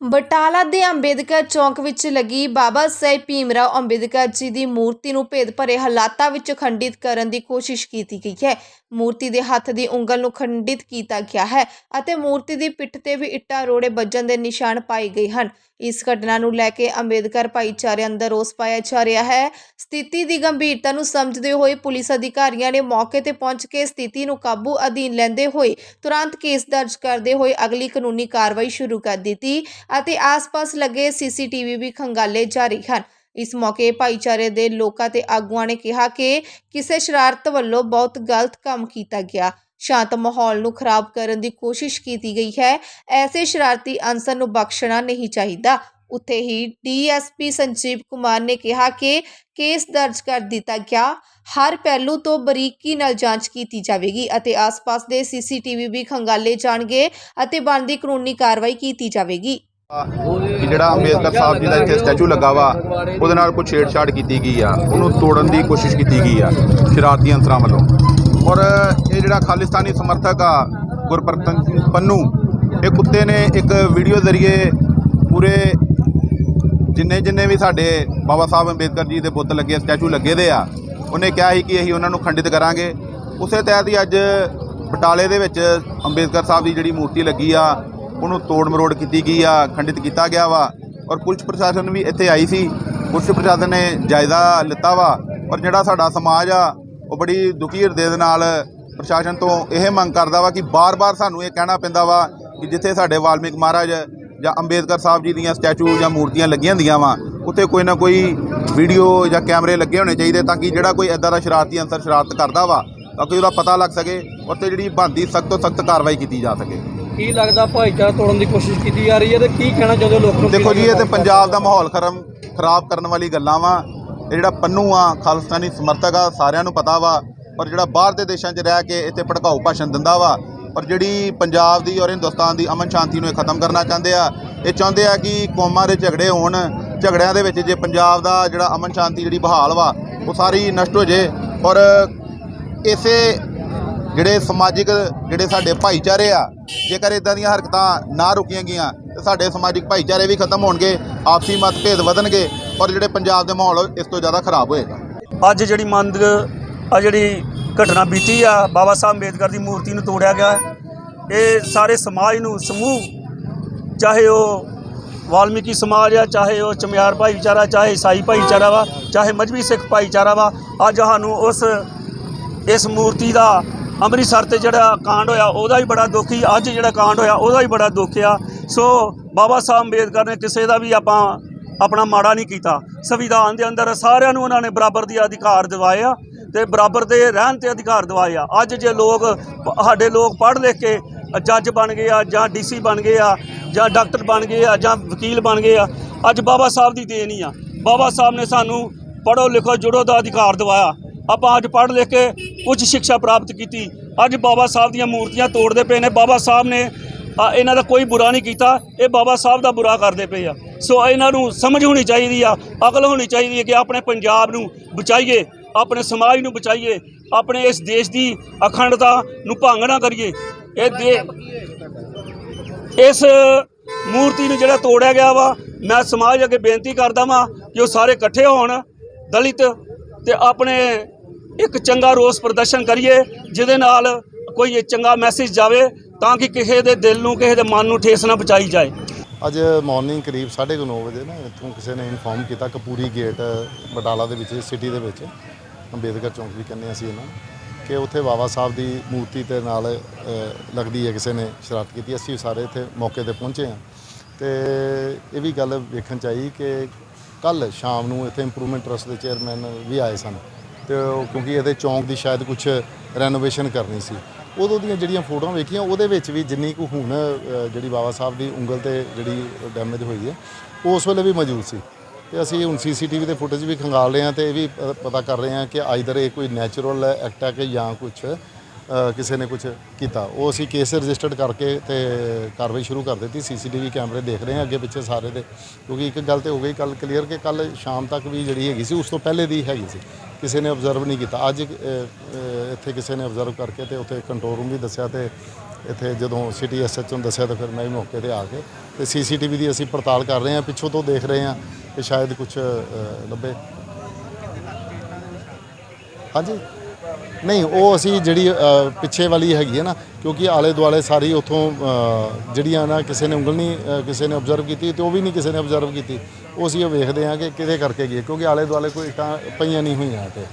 ਬਟਾਲਾ ਦੇ ਅੰਬੇਦਕਰ ਚੌਂਕ ਵਿੱਚ ਲੱਗੀ ਬਾਬਾ ਸਾਹਿਬ ਭੀਮਰਾਓ ਅੰਬੇਦਕਰ ਜੀ ਦੀ ਮੂਰਤੀ ਨੂੰ ਭੇਦ ਭਰੇ ਹਾਲਾਤਾਂ ਵਿੱਚ ਖੰਡਿਤ ਕਰਨ ਦੀ ਕੋਸ਼ਿਸ਼ ਕੀਤੀ ਗਈ ਹੈ। ਮੂਰਤੀ ਦੇ ਹੱਥ ਦੀ ਉਂਗਲ ਨੂੰ ਖੰਡਿਤ ਕੀਤਾ ਗਿਆ ਹੈ ਅਤੇ ਮੂਰਤੀ ਦੀ ਪਿੱਠ ਤੇ ਵੀ ਇੱਟਾਂ ਰੋੜੇ ਵੱਜਣ ਦੇ ਨਿਸ਼ਾਨ ਪਾਏ ਗਏ ਹਨ। ਇਸ ਘਟਨਾ ਨੂੰ ਲੈ ਕੇ ਅੰਬੇਦਕਰ ਭਾਈਚਾਰੇ ਅੰਦਰ ਰੋਸ ਪਾਇਆ ਜਾ ਰਿਹਾ ਹੈ। ਸਥਿਤੀ ਦੀ ਗੰਭੀਰਤਾ ਨੂੰ ਸਮਝਦੇ ਹੋਏ ਪੁਲਿਸ ਅਧਿਕਾਰੀਆਂ ਨੇ ਮੌਕੇ ਤੇ ਪਹੁੰਚ ਕੇ ਸਥਿਤੀ ਨੂੰ ਕਾਬੂ ਅਧੀਨ ਲੈਂਦੇ ਹੋਏ ਤੁਰੰਤ ਕੇਸ ਦਰਜ ਕਰਦੇ ਹੋਏ ਅਗਲੀ ਕਾਨੂੰਨੀ ਕਾਰਵਾਈ ਸ਼ੁਰੂ ਕਰ ਦਿੱਤੀ ਅਤੇ ਆਸ-ਪਾਸ ਲੱਗੇ ਸੀਸੀਟੀਵੀ ਵੀ ਖੰਗਾਲੇ ਜਾ ਰਹੇ ਹਨ। ਇਸ ਮੌਕੇ ਭਾਈਚਾਰੇ ਦੇ ਲੋਕਾਂ ਤੇ ਆਗੂਆਂ ਨੇ ਕਿਹਾ ਕਿ ਕਿਸੇ ਸ਼ਰਾਰਤ ਵੱਲੋਂ ਬਹੁਤ ਗਲਤ ਕੰਮ ਕੀਤਾ ਗਿਆ। ਸ਼ਾਂਤ ਮਾਹੌਲ ਨੂੰ ਖਰਾਬ ਕਰਨ ਦੀ ਕੋਸ਼ਿਸ਼ ਕੀਤੀ ਗਈ ਹੈ। ਐਸੇ ਸ਼ਰਾਰਤੀ ਅਨਸਰ ਨੂੰ ਬਖਸ਼ਣਾ ਨਹੀਂ ਚਾਹੀਦਾ। ਉੱਥੇ ਹੀ ਡੀਐਸਪੀ ਸੰਜੀਵ ਕੁਮਾਰ ਨੇ ਕਿਹਾ ਕਿ ਕੇਸ ਦਰਜ ਕਰ ਦਿੱਤਾ ਗਿਆ। ਹਰ ਪਹਿਲੂ ਤੋਂ ਬਰੀਕੀ ਨਾਲ ਜਾਂਚ ਕੀਤੀ ਜਾਵੇਗੀ ਅਤੇ ਆਸ-ਪਾਸ ਦੇ ਸੀਸੀਟੀਵੀ ਵੀ ਖੰਗਾਲੇ ਜਾਣਗੇ ਅਤੇ ਬਣਦੀ ਕਾਨੂੰਨੀ ਕਾਰਵਾਈ ਕੀਤੀ ਜਾਵੇਗੀ। ਕਿ ਜਿਹੜਾ ਅੰਬੇਦਕਰ ਸਾਹਿਬ ਜੀ ਦਾ ਇੱਥੇ ਸਟੈਚੂ ਲੱਗਾ ਵਾ, ਉਹਦੇ ਨਾਲ ਕੋਈ ਛੇੜਛਾੜ ਕੀਤੀ ਗਈ ਆ। ਉਹਨੂੰ ਤੋੜਨ ਦੀ ਕੋਸ਼ਿਸ਼ ਕੀਤੀ ਗਈ ਆ, ਸ਼ਰਾਰਤੀ ਅੰਸਰਾਂ ਵੱਲੋਂ। ਔਰ ਇਹ ਜਿਹੜਾ ਖਾਲਿਸਤਾਨੀ ਸਮਰਥਕ ਆ ਗੁਰਪ੍ਰਤਨ ਸਿੰਘ ਪੰਨੂ, ਇਹ ਕੁੱਤੇ ਨੇ ਇੱਕ ਵੀਡੀਓ ਜ਼ਰੀਏ ਪੂਰੇ ਜਿੰਨੇ ਜਿੰਨੇ ਵੀ ਸਾਡੇ ਬਾਬਾ ਸਾਹਿਬ ਅੰਬੇਦਕਰ ਜੀ ਦੇ ਬੁੱਤ ਲੱਗੇ, ਸਟੈਚੂ ਲੱਗੇ ਦੇ ਆ, ਉਹਨੇ ਕਿਹਾ ਸੀ ਕਿ ਅਸੀਂ ਉਹਨਾਂ ਨੂੰ ਖੰਡਿਤ ਕਰਾਂਗੇ। ਉਸੇ ਤਹਿਤ ਹੀ ਅੱਜ ਬਟਾਲੇ ਦੇ ਵਿੱਚ ਅੰਬੇਦਕਰ ਸਾਹਿਬ ਦੀ ਜਿਹੜੀ ਮੂਰਤੀ ਲੱਗੀ ਆ ਉਹਨੂੰ ਤੋੜ ਮਰੋੜ ਕੀਤੀ ਗਈ ਆ, ਖੰਡਿਤ ਕੀਤਾ ਗਿਆ ਵਾ। ਔਰ ਪੁਲਿਸ ਪ੍ਰਸ਼ਾਸਨ ਵੀ ਇੱਥੇ ਆਈ ਸੀ। ਪੁਲਿਸ ਪ੍ਰਸ਼ਾਸਨ ਨੇ ਜਾਇਜ਼ਾ ਲਿੱਤਾ ਵਾ। ਔਰ ਜਿਹੜਾ ਸਾਡਾ ਸਮਾਜ ਆ, ਉਹ ਬੜੀ ਦੁਖੀ ਹਿਰਦੇ ਦੇ ਨਾਲ ਪ੍ਰਸ਼ਾਸਨ ਤੋਂ ਇਹ ਮੰਗ ਕਰਦਾ ਵਾ ਕਿ ਬਾਰ-ਬਾਰ ਸਾਨੂੰ ਇਹ ਕਹਿਣਾ ਪੈਂਦਾ ਵਾ ਕਿ ਜਿੱਥੇ ਸਾਡੇ ਵਾਲਮੀਕ ਮਹਾਰਾਜ ਜਾਂ ਅੰਬੇਦਕਰ ਸਾਹਿਬ ਜੀ ਦੀਆਂ ਸਟੈਚੂ ਜਾਂ ਮੂਰਤੀਆਂ ਲੱਗੀਆਂ ਹੁੰਦੀਆਂ ਵਾ, ਉੱਥੇ ਕੋਈ ਨਾ ਕੋਈ ਵੀਡੀਓ ਜਾਂ ਕੈਮਰੇ ਲੱਗੇ ਹੋਣੇ ਚਾਹੀਦੇ ਤਾਂ ਕਿ ਜਿਹੜਾ ਕੋਈ ਐਦਾਂ ਦਾ ਸ਼ਰਾਰਤੀ ਅੰਸਰ ਸ਼ਰਾਰਤ ਕਰਦਾ ਵਾ, ਤਾਂ ਕਿ ਉਹਦਾ ਪਤਾ ਲੱਗ ਸਕੇ ਉੱਤੇ ਜਿਹੜੀ ਬਣਦੀ ਸਖਤ ਤੋਂ ਸਖਤ ਕਾਰਵਾਈ ਕੀਤੀ ਜਾ ਸਕੇ। ਕੀ ਲੱਗਦਾ ਭਾਈਚਾਰਾ ਤੋੜਨ ਦੀ ਕੋਸ਼ਿਸ਼ ਕੀਤੀ ਜਾ ਰਹੀ ਹੈ ਤੇ ਕੀ ਕਹਿਣਾ ਚਾਹੁੰਦੇ ਹੋ ਲੋਕਾਂ ਨੂੰ? ਦੇਖੋ ਜੀ ਇਹ ਤੇ ਪੰਜਾਬ ਦਾ ਮਾਹੌਲ ਖਰਮ ਖਰਾਬ ਕਰਨ ਵਾਲੀ ਗੱਲਾਂ ਵਾ। ਇਹ ਜਿਹੜਾ ਪੰਨੂ ਆ ਖਾਲਿਸਤਾਨੀ ਸਮਰਥਕ ਆ ਸਾਰਿਆਂ ਨੂੰ ਪਤਾ ਵਾ। ਪਰ ਜਿਹੜਾ ਬਾਹਰ ਦੇ ਦੇਸ਼ਾਂ 'ਚ ਰਹਿ ਕੇ ਇੱਥੇ ਭੜਕਾਊ ਭਾਸ਼ਣ ਦਿੰਦਾ ਵਾ ਪਰ ਜਿਹੜੀ ਪੰਜਾਬ ਦੀ ਔਰ ਹਿੰਦੁਸਤਾਨ ਦੀ ਅਮਨ ਸ਼ਾਂਤੀ ਨੂੰ ਇਹ ਖਤਮ ਕਰਨਾ ਚਾਹੁੰਦੇ ਆ ਇਹ ਚਾਹੁੰਦੇ ਆ ਕਿ ਕੌਮਾਂ ਦੇ ਝਗੜੇ ਹੋਣ। ਝਗੜਿਆਂ ਦੇ ਵਿੱਚ ਜੇ ਪੰਜਾਬ ਦਾ ਜਿਹੜਾ ਅਮਨ ਸ਼ਾਂਤੀ ਜਿਹੜੀ ਬਹਾਲ ਵਾ ਉਹ ਸਾਰੀ ਨਸ਼ਟ ਹੋ ਜੇ। ਔਰ ਇਸੇ ਜਿਹੜੇ ਸਮਾਜਿਕ, ਜਿਹੜੇ ਸਾਡੇ ਭਾਈਚਾਰੇ ਆ, ਜੇਕਰ ਇਦਾਂ ਦੀਆਂ ਹਰਕਤਾਂ ਨਾ ਰੁਕੀਆਂ ਗਈਆਂ, ਤੇ ਸਾਡੇ ਸਮਾਜਿਕ ਭਾਈਚਾਰੇ ਵੀ ਖਤਮ ਹੋਣਗੇ, ਆਪਸੀ ਮਤਭੇਦ ਵਧਣਗੇ, ਔਰ ਜਿਹੜੇ ਪੰਜਾਬ ਦੇ ਮਾਹੌਲ ਇਸ ਤੋਂ ਜ਼ਿਆਦਾ ਖਰਾਬ ਹੋਏਗਾ। ਅੱਜ ਜਿਹੜੀ ਮੰਦ ਆ ਜਿਹੜੀ ਘਟਨਾ ਬੀਤੀ ਆ, ਬਾਬਾ ਸਾਹਿਬ ਅੰਬੇਦਕਰ ਦੀ ਮੂਰਤੀ ਨੂੰ ਤੋੜਿਆ ਗਿਆ। ਇਹ ਸਾਰੇ ਸਮਾਜ ਨੂੰ, ਸਮੂਹ, ਚਾਹੇ ਉਹ ਵਾਲਮੀਕੀ ਸਮਾਜ ਆ, ਚਾਹੇ ਉਹ ਚਮਿਆਰ ਭਾਈਚਾਰਾ, ਚਾਹੇ ਈਸਾਈ ਭਾਈਚਾਰਾ ਵਾ, ਚਾਹੇ ਮਜਬੀ ਸਿੱਖ ਭਾਈਚਾਰਾ ਵਾ, ਅੱਜ ਸਾਨੂੰ ਉਸ, ਇਸ ਮੂਰਤੀ ਦਾ ਅੰਮ੍ਰਿਤਸਰ ਤੇ ਜਿਹੜਾ ਕਾਂਡ ਹੋਇਆ, ਉਹਦਾ ਵੀ ਬੜਾ ਦੁੱਖ ਹੀ ਅੱਜ ਜਿਹੜਾ ਕਾਂਡ ਹੋਇਆ, ਉਹਦਾ ਵੀ ਬੜਾ ਦੁੱਖ ਆ। ਸੋ ਬਾਬਾ ਸਾਹਿਬ ਅੰਬੇਦਕਰ ਨੇ ਕਿਸੇ ਦਾ ਵੀ ਆਪਾਂ ਆਪਣਾ ਮਾੜਾ ਨਹੀਂ ਕੀਤਾ। ਸੰਵਿਧਾਨ ਦੇ ਅੰਦਰ ਸਾਰਿਆਂ ਨੂੰ ਉਹਨਾਂ ਨੇ ਬਰਾਬਰ ਦੇ ਅਧਿਕਾਰ ਦਿਵਾਏ ਆ ਤੇ ਬਰਾਬਰ ਦੇ ਰਹਿਣ ਤੇ ਅਧਿਕਾਰ ਦਿਵਾਏ ਆ। ਅੱਜ ਜੇ ਲੋਕ, ਸਾਡੇ ਲੋਕ ਪੜ੍ਹ ਲਿਖ ਕੇ ਜੱਜ ਬਣ ਗਏ ਆ, ਜਾਂ ਡੀਸੀ ਬਣ ਗਏ ਆ, ਜਾਂ ਡਾਕਟਰ ਬਣ ਗਏ ਆ, ਜਾਂ ਵਕੀਲ ਬਣ ਗਏ ਆ, ਅੱਜ ਬਾਬਾ ਸਾਹਿਬ ਦੀ ਦੇਣ ਹੀ ਆ। ਬਾਬਾ ਸਾਹਿਬ ਨੇ ਸਾਨੂੰ ਪੜ੍ਹੋ ਲਿਖੋ, ਜੁੜੋ ਦਾ ਅਧਿਕਾਰ ਦਿਵਾਇਆ। ਆਪਾਂ ਅੱਜ ਪੜ੍ਹ ਲਿਖ ਕੇ ਉੱਚ ਸਿੱਖਿਆ ਪ੍ਰਾਪਤ ਕੀਤੀ। ਅੱਜ ਬਾਬਾ ਸਾਹਿਬ ਦੀਆਂ ਮੂਰਤੀਆਂ ਤੋੜਦੇ ਪਏ ਨੇ। ਬਾਬਾ ਸਾਹਿਬ ਨੇ ਇਹਨਾਂ ਦਾ ਕੋਈ ਬੁਰਾ ਨਹੀਂ ਕੀਤਾ। ਇਹ ਬਾਬਾ ਸਾਹਿਬ ਦਾ ਬੁਰਾ ਕਰਦੇ ਪਏ ਆ। ਸੋ ਇਹਨਾਂ ਨੂੰ ਸਮਝ ਹੋਣੀ ਚਾਹੀਦੀ ਆ, ਅਕਲ ਹੋਣੀ ਚਾਹੀਦੀ ਹੈ ਕਿ ਆਪਣੇ ਪੰਜਾਬ ਨੂੰ ਬਚਾਈਏ, ਆਪਣੇ ਸਮਾਜ ਨੂੰ ਬਚਾਈਏ, ਆਪਣੇ ਇਸ ਦੇਸ਼ ਦੀ ਅਖੰਡਤਾ ਨੂੰ ਭੰਗ ਨਾ ਕਰੀਏ। ਇਹ ਦੇ ਇਸ ਮੂਰਤੀ ਨੂੰ ਜਿਹੜਾ ਤੋੜਿਆ ਗਿਆ ਵਾ, ਮੈਂ ਸਮਾਜ ਅੱਗੇ ਬੇਨਤੀ ਕਰਦਾ ਵਾਂ ਕਿ ਉਹ ਸਾਰੇ ਇਕੱਠੇ ਹੋਣ, ਦਲਿਤ ਤੇ ਆਪਣੇ ਇੱਕ ਚੰਗਾ ਰੋਸ ਪ੍ਰਦਰਸ਼ਨ ਕਰੀਏ, ਜਿਹਦੇ ਨਾਲ ਕੋਈ ਚੰਗਾ ਮੈਸੇਜ ਜਾਵੇ, ਤਾਂ ਕਿ ਕਿਸੇ ਦੇ ਦਿਲ ਨੂੰ, ਕਿਸੇ ਦੇ ਮਨ ਨੂੰ ਠੇਸ ਨਾ ਪਹੁੰਚਾਈ ਜਾਏ। ਅੱਜ ਮਾਰਨਿੰਗ ਕਰੀਬ 9:30 ਵਜੇ ਨਾ, ਇੱਥੋਂ ਕਿਸੇ ਨੇ ਇਨਫੋਰਮ ਕੀਤਾ ਕਪੂਰੀ ਗੇਟ ਬਟਾਲਾ ਦੇ ਵਿੱਚ ਸਿਟੀ ਦੇ ਵਿੱਚ, ਅੰਬੇਦਕਰ ਚੌਂਕ ਵੀ ਕਹਿੰਦੇ ਅਸੀਂ ਇਹਨਾਂ ਕਿ ਉੱਥੇ ਬਾਬਾ ਸਾਹਿਬ ਦੀ ਮੂਰਤੀ ਤੇ ਨਾਲ ਲੱਗਦੀ ਹੈ ਕਿਸੇ ਨੇ ਸ਼ਰਾਰਤ ਕੀਤੀ, ਅਸੀਂ ਸਾਰੇ ਇੱਥੇ ਮੌਕੇ ਤੇ ਪਹੁੰਚੇ ਹਾਂ। ਤੇ ਇਹ ਵੀ ਗੱਲ ਵੇਖਣ ਚ ਆਈ ਕਿ ਕੱਲ ਸ਼ਾਮ ਨੂੰ ਇੱਥੇ ਇੰਪਰੂਵਮੈਂਟ ਟਰਸਟ ਦੇ ਚੇਅਰਮੈਨ ਵੀ ਆਏ ਸਨ। ਤੇ ਕਿਉਂਕਿ ਇਹਦੇ ਚੌਂਕ ਦੀ ਸ਼ਾਇਦ ਕੁਝ ਰੈਨੋਵੇਸ਼ਨ ਕਰਨੀ ਸੀ। ਉਦੋਂ ਦੀਆਂ ਜਿਹੜੀਆਂ ਫੋਟੋਆਂ ਵੇਖੀਆਂ, ਉਹਦੇ ਵਿੱਚ ਵੀ ਜਿੰਨੀ ਕੁ ਹੁਣ ਜਿਹੜੀ ਬਾਬਾ ਸਾਹਿਬ ਦੀ ਉਂਗਲ ਤੇ ਜਿਹੜੀ ਡੈਮੇਜ ਹੋਈ ਹੈ ਉਹ ਉਸ ਵੇਲੇ ਵੀ ਮੌਜੂਦ ਸੀ। ਤੇ ਅਸੀਂ ਹੁਣ ਸੀਸੀਟੀਵੀ ਦੇ ਫੁਟੇਜ ਵੀ ਖੰਗਾਲ ਰਹੇ ਹਾਂ ਤੇ ਇਹ ਵੀ ਪਤਾ ਕਰ ਰਹੇ ਹਾਂ ਕਿ ਆਈਦਰ ਇਹ ਕੋਈ ਨੈਚੁਰਲ ਐਕਟ ਹੈ ਕਿ ਜਾਂ ਕੁਝ ਕਿਸੇ ਨੇ ਕੁਝ ਕੀਤਾ। ਉਹ ਅਸੀਂ ਕੇਸ ਰਜਿਸਟਰਡ ਕਰਕੇ ਤੇ ਕਾਰਵਾਈ ਸ਼ੁਰੂ ਕਰ ਦਿੱਤੀ। ਸੀਸੀਟੀਵੀ ਕੈਮਰੇ ਦੇਖ ਰਹੇ ਹਾਂ ਅੱਗੇ ਪਿੱਛੇ ਸਾਰੇ ਦੇ। ਕਿਉਂਕਿ ਇੱਕ ਗੱਲ ਤੇ ਹੋ ਗਈ ਕੱਲ ਕਲੀਅਰ ਕਿ ਕੱਲ ਸ਼ਾਮ ਤੱਕ ਵੀ ਜਿਹੜੀ ਹੈਗੀ ਸੀ, ਉਸ ਤੋਂ ਪਹਿਲੇ ਦੀ ਹੈਗੀ ਸੀ। ਕਿਸੇ ਨੇ ਆਬਜ਼ਰਵ ਨਹੀਂ ਕੀਤਾ। ਅੱਜ ਇੱਥੇ ਕਿਸੇ ਨੇ ਆਬਜ਼ਰਵ ਕਰਕੇ ਤੇ ਉੱਥੇ ਕੰਟਰੋਲ ਰੂਮ ਵੀ ਦੱਸਿਆ ਤੇ ਇੱਥੇ ਜਦੋਂ ਸਿਟੀ ਐਸਐਚ ਨੂੰ ਦੱਸਿਆ ਤਾਂ ਫਿਰ ਮੈਂ ਵੀ ਮੌਕੇ ਤੇ ਆ ਕੇ ਤੇ ਸੀਸੀਟੀਵੀ ਦੀ ਅਸੀਂ ਪੜਤਾਲ ਕਰ ਰਹੇ ਹਾਂ, ਪਿੱਛੋਂ ਤੋਂ ਦੇਖ ਰਹੇ ਹਾਂ ਕਿ ਸ਼ਾਇਦ ਕੁਝ ਲੱਭੇ। ਹਾਂਜੀ? ਨਹੀਂ, ਉਹ ਅਸੀਂ ਜਿਹੜੀ ਪਿੱਛੇ ਵਾਲੀ ਹੈਗੀ ਹੈ ਨਾ, ਕਿਉਂਕਿ ਆਲੇ ਦੁਆਲੇ ਸਾਰੀ ਉਥੋਂ ਜਿਹੜੀਆਂ ਨਾ ਕਿਸੇ ਨੇ ਉਂਗਲ ਨਹੀਂ ਕਿਸੇ ਨੇ ਆਬਜ਼ਰਵ ਕੀਤੀ ਤੇ ਉਹ ਵੀ ਨਹੀਂ ਕਿਸੇ ਨੇ ਆਬਜ਼ਰਵ ਕੀਤੀ। ਉਹ ਅਸੀਂ ਉਹ ਵੇਖਦੇ ਹਾਂ ਕਿ ਕਿਹਦੇ ਕਰਕੇ ਗਏ, ਕਿਉਂਕਿ ਆਲੇ ਦੁਆਲੇ ਕੋਈ ਇੱਟਾਂ ਪਈਆਂ ਨਹੀਂ ਹੋਈਆਂ ਤੇ